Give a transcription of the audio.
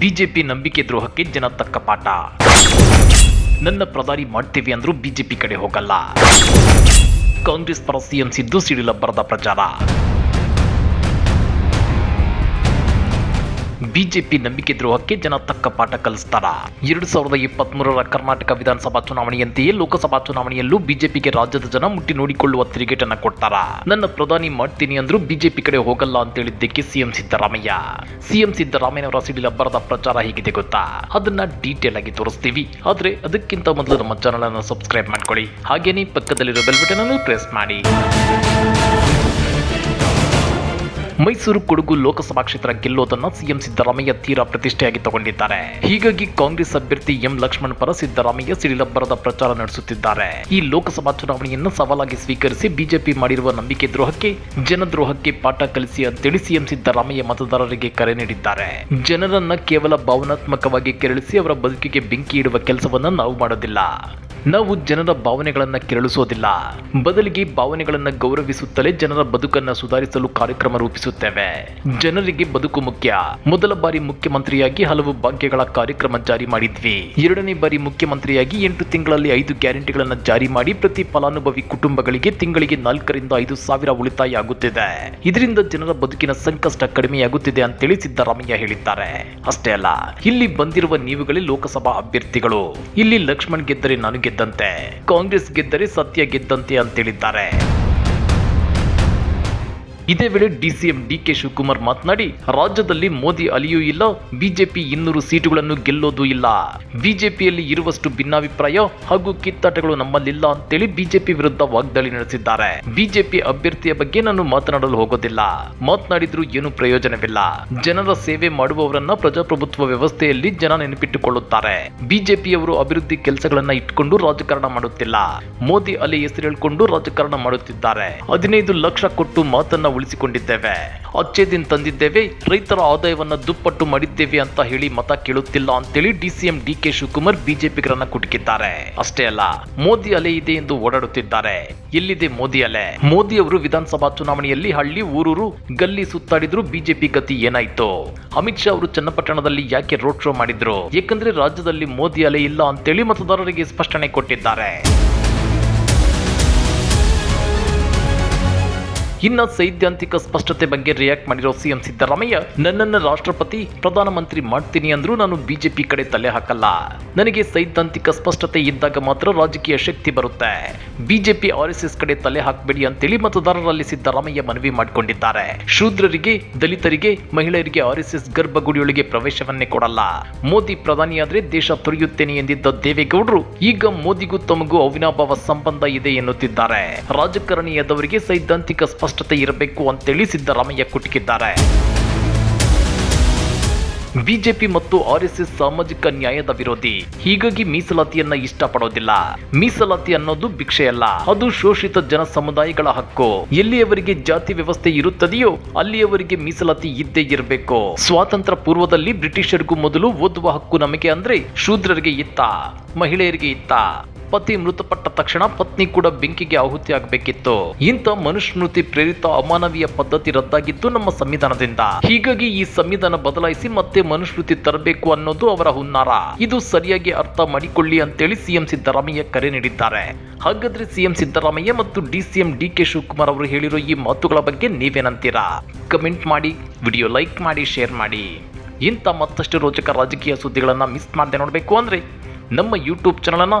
BJP ನಂಬಿಕೆ ದ್ರೋಹಕ್ಕೆ ಜನ ತಕ್ಕ ಪಾಠ. ನನ್ನ ಪ್ರಧಾನಿ ಮಾಡ್ತೀವಿ ಅಂದ್ರೂ ಬಿಜೆಪಿ ಕಡೆ ಹೋಗಲ್ಲ. ಕಾಂಗ್ರೆಸ್ ಪರ ಸಿಎಂ ಸಿದ್ದು ಬರದ ಪ್ರಚಾರ. ಬಿಜೆಪಿ ನಂಬಿಕೆ ದ್ರೋಹಕ್ಕೆ ಜನ ತಕ್ಕ ಪಾಠ ಕಲಿಸ್ತಾರ. ಎರಡು ಸಾವಿರದ ಇಪ್ಪತ್ತ್ ಮೂರರ ಕರ್ನಾಟಕ ವಿಧಾನಸಭಾ ಚುನಾವಣೆಯಂತೆಯೇ ಲೋಕಸಭಾ ಚುನಾವಣೆಯಲ್ಲೂ ಬಿಜೆಪಿಗೆ ರಾಜ್ಯದ ಜನ ಮುಟ್ಟಿ ನೋಡಿಕೊಳ್ಳುವ ತಿರುಗೇಟನ್ನ ಕೊಡ್ತಾರ. ನನ್ನ ಪ್ರಧಾನಿ ಮಾಡ್ತೀನಿ ಅಂದ್ರೂ ಬಿಜೆಪಿ ಕಡೆ ಹೋಗಲ್ಲ ಅಂತ ಹೇಳಿದ್ದಕ್ಕೆ ಸಿಎಂ ಸಿದ್ದರಾಮಯ್ಯ. ಸಿಎಂ ಸಿದ್ದರಾಮಯ್ಯನವರ ಸಿಡಿಲಬ್ಬರದ ಪ್ರಚಾರ ಹೇಗಿದೆ ಗೊತ್ತಾ? ಅದನ್ನ ಡೀಟೇಲ್ ಆಗಿ ತೋರಿಸ್ತೀವಿ. ಆದ್ರೆ ಅದಕ್ಕಿಂತ ಮೊದಲು ನಮ್ಮ ಚಾನಲ್ ಅನ್ನು ಸಬ್ಸ್ಕ್ರೈಬ್ ಮಾಡ್ಕೊಳ್ಳಿ. ಹಾಗೇನೇ ಪಕ್ಕದಲ್ಲಿರೋ ಬೆಲ್ ಬಟನ್ ಅನ್ನು ಪ್ರೆಸ್ ಮಾಡಿ. ಮೈಸೂರು ಕೊಡಗು ಲೋಕಸಭಾ ಕ್ಷೇತ್ರ ಗೆಲ್ಲೋದನ್ನ ಸಿಎಂ ಸಿದ್ದರಾಮಯ್ಯ ತೀರಾ ಪ್ರತಿಷ್ಠೆಯಾಗಿ ತಗೊಂಡಿದ್ದಾರೆ. ಹೀಗಾಗಿ ಕಾಂಗ್ರೆಸ್ ಅಭ್ಯರ್ಥಿ ಎಂ ಲಕ್ಷ್ಮಣ್ ಪರ ಸಿದ್ದರಾಮಯ್ಯ ಸಿಡಿಲಬ್ಬರದ ಪ್ರಚಾರ ನಡೆಸುತ್ತಿದ್ದಾರೆ. ಈ ಲೋಕಸಭಾ ಚುನಾವಣೆಯನ್ನು ಸವಾಲಾಗಿ ಸ್ವೀಕರಿಸಿ ಬಿಜೆಪಿ ಮಾಡಿರುವ ನಂಬಿಕೆ ದ್ರೋಹಕ್ಕೆ, ಜನದ್ರೋಹಕ್ಕೆ ಪಾಠ ಕಲಿಸಿ ಅಂತೇಳಿ ಸಿಎಂ ಸಿದ್ದರಾಮಯ್ಯ ಮತದಾರರಿಗೆ ಕರೆ ನೀಡಿದ್ದಾರೆ. ಜನರನ್ನ ಕೇವಲ ಭಾವನಾತ್ಮಕವಾಗಿ ಕೆರಳಿಸಿ ಅವರ ಬದುಕಿಗೆ ಬೆಂಕಿ ಇಡುವ ಕೆಲಸವನ್ನ ನಾವು ಮಾಡೋದಿಲ್ಲ. ನಾವು ಜನರ ಭಾವನೆಗಳನ್ನ ಕೆರಳಿಸೋದಿಲ್ಲ. ಬದಲಿಗೆ ಭಾವನೆಗಳನ್ನ ಗೌರವಿಸುತ್ತಲೇ ಜನರ ಬದುಕನ್ನ ಸುಧಾರಿಸಲು ಕಾರ್ಯಕ್ರಮ ರೂಪಿಸುತ್ತೇವೆ. ಜನರಿಗೆ ಬದುಕು ಮುಖ್ಯ. ಮೊದಲ ಬಾರಿ ಮುಖ್ಯಮಂತ್ರಿಯಾಗಿ ಹಲವು ಭಾಗ್ಯಗಳ ಕಾರ್ಯಕ್ರಮ ಜಾರಿ ಮಾಡಿದ್ವಿ. ಎರಡನೇ ಬಾರಿ ಮುಖ್ಯಮಂತ್ರಿಯಾಗಿ ಎಂಟು ತಿಂಗಳಲ್ಲಿ ಐದು ಗ್ಯಾರಂಟಿಗಳನ್ನ ಜಾರಿ ಮಾಡಿ ಪ್ರತಿ ಫಲಾನುಭವಿ ಕುಟುಂಬಗಳಿಗೆ ತಿಂಗಳಿಗೆ ನಾಲ್ಕರಿಂದ ಐದು ಸಾವಿರ ಉಳಿತಾಯ ಆಗುತ್ತಿದೆ. ಇದರಿಂದ ಜನರ ಬದುಕಿನ ಸಂಕಷ್ಟ ಕಡಿಮೆಯಾಗುತ್ತಿದೆ ಅಂತೇಳಿ ಸಿದ್ದರಾಮಯ್ಯ ಹೇಳಿದ್ದಾರೆ. ಅಷ್ಟೇ ಅಲ್ಲ, ಇಲ್ಲಿ ಬಂದಿರುವ ನೀವುಗಳೇ ಲೋಕಸಭಾ ಅಭ್ಯರ್ಥಿಗಳು. ಇಲ್ಲಿ ಲಕ್ಷ್ಮಣ್ ಗೆದ್ದರೆ ನಾನು ಗೆದ್ದಂತೆ. ಕಾಂಗ್ರೆಸ್ ಗೆದ್ದರೆ ಸತ್ಯ ಗೆದ್ದಂತೆ ಅಂತೇಳಿದ್ದಾರೆ. ಇದೇ ವೇಳೆ ಡಿಸಿಎಂ ಡಿಕೆ ಶಿವಕುಮಾರ್ ಮಾತನಾಡಿ, ರಾಜ್ಯದಲ್ಲಿ ಮೋದಿ ಅಲಿಯೂ ಇಲ್ಲ, ಬಿಜೆಪಿ ಇನ್ನೂರು ಸೀಟುಗಳನ್ನು ಗೆಲ್ಲೋದು ಇಲ್ಲ. ಬಿಜೆಪಿಯಲ್ಲಿ ಇರುವಷ್ಟು ಭಿನ್ನಾಭಿಪ್ರಾಯ ಹಾಗೂ ಕಿತ್ತಾಟಗಳು ನಮ್ಮಲ್ಲಿಲ್ಲ ಅಂತೇಳಿ ಬಿಜೆಪಿ ವಿರುದ್ಧ ವಾಗ್ದಾಳಿ ನಡೆಸಿದ್ದಾರೆ. ಬಿಜೆಪಿ ಅಭ್ಯರ್ಥಿಯ ಬಗ್ಗೆ ನಾನು ಮಾತನಾಡಲು ಹೋಗೋದಿಲ್ಲ. ಮಾತನಾಡಿದ್ರು ಏನು ಪ್ರಯೋಜನವಿಲ್ಲ. ಜನರ ಸೇವೆ ಮಾಡುವವರನ್ನ ಪ್ರಜಾಪ್ರಭುತ್ವ ವ್ಯವಸ್ಥೆಯಲ್ಲಿ ಜನ ನೆನಪಿಟ್ಟುಕೊಳ್ಳುತ್ತಾರೆ. ಬಿಜೆಪಿಯವರು ಅಭಿವೃದ್ಧಿ ಕೆಲಸಗಳನ್ನ ಇಟ್ಕೊಂಡು ರಾಜಕಾರಣ ಮಾಡುತ್ತಿಲ್ಲ. ಮೋದಿ ಅಲೆ ಹೆಸರು ಹೇಳಿಕೊಂಡು ರಾಜಕಾರಣ ಮಾಡುತ್ತಿದ್ದಾರೆ. ಹದಿನೈದು ಲಕ್ಷ ಕೊಟ್ಟು ಮಾತನ್ನ ಉಳಿಸಿಕೊಂಡಿದ್ದೇವೆ. ಅಚ್ಚೆ ದಿನ ತಂದಿದ್ದೇವೆ, ರೈತರ ಆದಾಯವನ್ನ ದುಪ್ಪಟ್ಟು ಮಾಡಿದ್ದೇವೆ ಅಂತ ಹೇಳಿ ಮತ ಕೇಳುತ್ತಿಲ್ಲ ಅಂತೇಳಿ ಡಿಸಿಎಂ ಡಿ ಕೆ ಶಿವಕುಮಾರ್ ಬಿಜೆಪಿಗರನ್ನ ಕುಟುಕಿದ್ದಾರೆ. ಅಷ್ಟೇ ಅಲ್ಲ, ಮೋದಿ ಅಲೆ ಇದೆ ಎಂದು ಓಡಾಡುತ್ತಿದ್ದಾರೆ. ಎಲ್ಲಿದೆ ಮೋದಿ ಅಲೆ? ಮೋದಿ ಅವರು ವಿಧಾನಸಭಾ ಚುನಾವಣೆಯಲ್ಲಿ ಹಳ್ಳಿ, ಊರೂರು ಗಲ್ಲಿ ಸುತ್ತಾಡಿದ್ರು, ಬಿಜೆಪಿ ಗತಿ ಏನಾಯ್ತು? ಅಮಿತ್ ಶಾ ಅವರು ಚನ್ನಪಟ್ಟಣದಲ್ಲಿ ಯಾಕೆ ರೋಡ್ ಶೋ ಮಾಡಿದ್ರು? ಏಕೆಂದ್ರೆ ರಾಜ್ಯದಲ್ಲಿ ಮೋದಿ ಅಲೆ ಇಲ್ಲ ಅಂತೇಳಿ ಮತದಾರರಿಗೆ ಸ್ಪಷ್ಟನೆ ಕೊಟ್ಟಿದ್ದಾರೆ. ಇನ್ನ ಸೈದ್ಧಾಂತಿಕ ಸ್ಪಷ್ಟತೆ ಬಗ್ಗೆ ರಿಯಾಕ್ಟ್ ಮಾಡಿರೋ ಸಿಎಂ ಸಿದ್ದರಾಮಯ್ಯ, ನನ್ನನ್ನ ರಾಷ್ಟ್ರಪತಿ, ಪ್ರಧಾನಮಂತ್ರಿ ಮಾಡ್ತೀನಿ ಅಂದ್ರೂ ನಾನು ಬಿಜೆಪಿ ಕಡೆ ತಲೆ ಹಾಕಲ್ಲ. ನನಗೆ ಸೈದ್ಧಾಂತಿಕ ಸ್ಪಷ್ಟತೆ ಇದ್ದಾಗ ಮಾತ್ರ ರಾಜಕೀಯ ಶಕ್ತಿ ಬರುತ್ತೆ. ಬಿಜೆಪಿ, ಆರ್ ಎಸ್ ಎಸ್ ಕಡೆ ತಲೆ ಹಾಕಬೇಡಿ ಅಂತೇಳಿ ಮತದಾರರಲ್ಲಿ ಸಿದ್ದರಾಮಯ್ಯ ಮನವಿ ಮಾಡಿಕೊಂಡಿದ್ದಾರೆ. ಶೂದ್ರರಿಗೆ, ದಲಿತರಿಗೆ, ಮಹಿಳೆಯರಿಗೆ ಆರ್ ಎಸ್ ಎಸ್ ಗರ್ಭಗುಡಿಯೊಳಗೆ ಪ್ರವೇಶವನ್ನೇ ಕೊಡಲ್ಲ. ಮೋದಿ ಪ್ರಧಾನಿಯಾದ್ರೆ ದೇಶ ತೊರೆಯುತ್ತೇನೆ ಎಂದಿದ್ದ ದೇವೇಗೌಡರು, ಈಗ ಮೋದಿಗೂ ತಮಗೂ ಅವಿನಾಭಾವ ಸಂಬಂಧ ಇದೆ ಎನ್ನುತ್ತಿದ್ದಾರೆ. ರಾಜಕಾರಣಿಯಾದವರಿಗೆ ಸೈದ್ಧಾಂತಿಕ ಸ್ಪಷ್ಟತೆ ಇರಬೇಕು ಅಂತೇಳಿ ಸಿದ್ದರಾಮಯ್ಯ ಕುಟುಕಿದ್ದಾರೆ. ಬಿಜೆಪಿ ಮತ್ತು ಆರ್ಎಸ್ಎಸ್ ಸಾಮಾಜಿಕ ನ್ಯಾಯದ ವಿರೋಧಿ. ಹೀಗಾಗಿ ಮೀಸಲಾತಿಯನ್ನ ಇಷ್ಟಪಡೋದಿಲ್ಲ. ಮೀಸಲಾತಿ ಅನ್ನೋದು ಭಿಕ್ಷೆಯಲ್ಲ. ಅದು ಶೋಷಿತ ಜನ ಸಮುದಾಯಗಳ ಹಕ್ಕು. ಎಲ್ಲಿಯವರಿಗೆ ಜಾತಿ ವ್ಯವಸ್ಥೆ ಇರುತ್ತದೆಯೋ ಅಲ್ಲಿಯವರಿಗೆ ಮೀಸಲಾತಿ ಇದ್ದೇ ಇರಬೇಕು. ಸ್ವಾತಂತ್ರ್ಯ ಪೂರ್ವದಲ್ಲಿ ಬ್ರಿಟಿಷರಿಗೂ ಮೊದಲು ಓದುವ ಹಕ್ಕು ನಮಗೆ ಅಂದ್ರೆ ಶೂದ್ರರಿಗೆ ಇತ್ತ, ಮಹಿಳೆಯರಿಗೆ ಇತ್ತ. ಪತಿ ಮೃತಪಟ್ಟ ತಕ್ಷಣ ಪತ್ನಿ ಕೂಡ ಬೆಂಕಿಗೆ ಆಹುತಿ ಆಗಬೇಕಿತ್ತು ಇಂಥ ಮನುಸ್ಮೃತಿ ಪ್ರೇರಿತ ಅಮಾನವೀಯ ಪದ್ಧತಿ ರದ್ದಾಗಿದ್ದು ನಮ್ಮ ಸಂವಿಧಾನದಿಂದ. ಹೀಗಾಗಿ ಈ ಸಂವಿಧಾನ ಬದಲಾಯಿಸಿ ಮತ್ತೆ ಮನುಸ್ಮೃತಿ ತರಬೇಕು ಅನ್ನೋದು ಅವರ ಹುನ್ನಾರ. ಇದು ಸರಿಯಾಗಿ ಅರ್ಥ ಮಾಡಿಕೊಳ್ಳಿ ಅಂತೇಳಿ ಸಿಎಂ ಸಿದ್ದರಾಮಯ್ಯ ಕರೆ ನೀಡಿದ್ದಾರೆ. ಹಾಗಾದ್ರೆ ಸಿಎಂ ಸಿದ್ದರಾಮಯ್ಯ ಮತ್ತು ಡಿಸಿಎಂ ಡಿ ಕೆ ಶಿವಕುಮಾರ್ ಅವರು ಹೇಳಿರೋ ಈ ಮಾತುಗಳ ಬಗ್ಗೆ ನೀವೇನಂತೀರಾ? ಕಮೆಂಟ್ ಮಾಡಿ, ವಿಡಿಯೋ ಲೈಕ್ ಮಾಡಿ, ಶೇರ್ ಮಾಡಿ. ಇಂಥ ಮತ್ತಷ್ಟು ರೋಚಕ ರಾಜಕೀಯ ಸುದ್ದಿಗಳನ್ನು ಮಿಸ್ ಮಾಡದೆ ನೋಡಬೇಕು ಅಂದರೆ ನಮ್ಮ ಯೂಟ್ಯೂಬ್ ಚಾನಲನ್ನು